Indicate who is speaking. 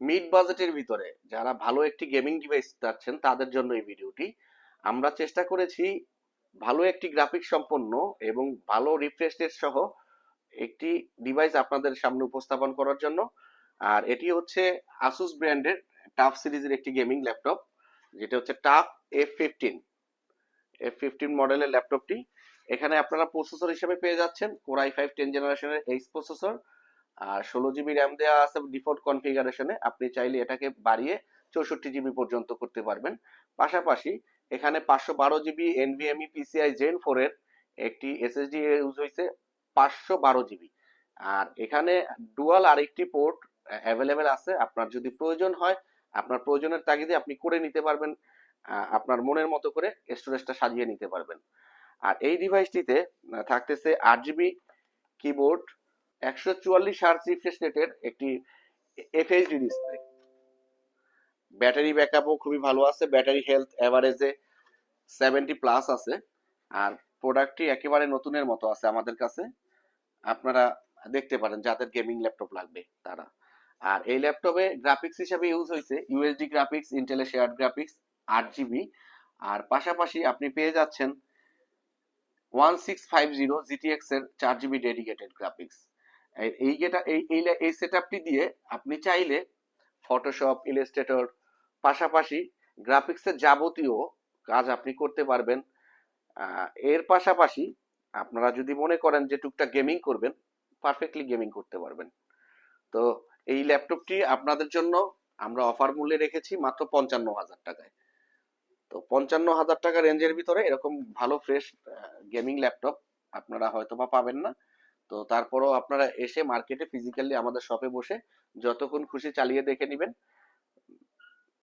Speaker 1: Mid বাজেটের ভিতরে যারা ভালো একটি গেমিং ডিভাইস চাচ্ছেন, তাদের জন্য এই ভিডিওটি আমরা চেষ্টা করেছি ভালো একটি গ্রাফিক সম্পন্ন এবং ভালো রিফ্রেশ রেট সহ একটি ডিভাইস আপনাদের সামনে উপস্থাপন করার জন্য। আর এটি হচ্ছে আসুস ব্র্যান্ডের টাফ সিরিজের একটি গেমিং ল্যাপটপ যেটা হচ্ছে TUF F fifteen F fifteen মডেলের ল্যাপটপটি এখানে আপনারা প্রসেসর হিসেবে পেয়ে যাচ্ছেন কোর আই ফাইভ টেন জেনারেশনের এইচ প্রসেসর আর ষোলো জিবি র্যাম দেওয়া আছে ডিফল্ট কনফিগারেশনে আপনি চাইলে এটাকে বাড়িয়ে চৌষট্টি জিবি পর্যন্ত করতে পারবেন। পাশাপাশি এখানে পাঁচশো বারো GB NVMe PCIe gen four এর একটি এসএসডি ইউজ হয়েছে, পাঁচশো বারো জিবি আর এখানে ডুয়াল আরেকটি পোর্ট অ্যাভেলেবেল আছে। আপনার যদি প্রয়োজন হয়, আপনার প্রয়োজনের তাগিদে আপনি করে নিতে পারবেন আপনার মনের মতো করে স্টোরেজটা সাজিয়ে নিতে পারবেন। আর এই ডিভাইসটিতে থাকতেছে আট জিবি কিবোর্ড একশো চুয়াল্লিশ হার্স রিফ্রেশ রেটের একটি এফএইচডি ডিসপ্লে। ব্যাটারি ব্যাকআপও খুবই ভালো আছে, ব্যাটারি হেলথ এভারেজে সেভেন্টি প্লাস আছে, আর প্রোডাক্টটি একেবারে নতুনের মতো আছে আমাদের কাছে। আপনারা দেখতে পারেন যাদের গেমিং ল্যাপটপ লাগবে তারা। আর এই ল্যাপটপে গ্রাফিক্স হিসাবে ইউজ হয়েছে ইউএসডি গ্রাফিক্স ইন্টেলের শেয়ার গ্রাফিক্স আট জিবি আর পাশাপাশি আপনি পেয়ে যাচ্ছেন one six five zero GTX এর চার জিবি ডেডিকেটেড গ্রাফিক্স এই যেটা, এই এই এই সেটআপটি দিয়ে আপনি চাইলে ফটোশপ ইলাস্ট্রেটর পাশাপাশি গ্রাফিক্সের যাবতীয় কাজ আপনি করতে পারবেন। এর পাশাপাশি আপনারা যদি মনে করেন যে টুকটাক গেমিং করবেন পারফেক্টলি গেমিং করতে পারবেন। তো এই ল্যাপটপটি আপনাদের জন্য আমরা অফার মূল্যে রেখেছি মাত্র পঞ্চান্ন হাজার টাকায়। তো পঞ্চান্ন হাজার টাকা রেঞ্জের ভিতরে এরকম ভালো ফ্রেশ গেমিং ল্যাপটপ আপনারা হয়তো বা পাবেন না। তো তারপরও আপনারা এসে মার্কেটে ফিজিক্যালি আমাদের শপে বসে যতক্ষণ খুশি চালিয়ে দেখে নেবেন।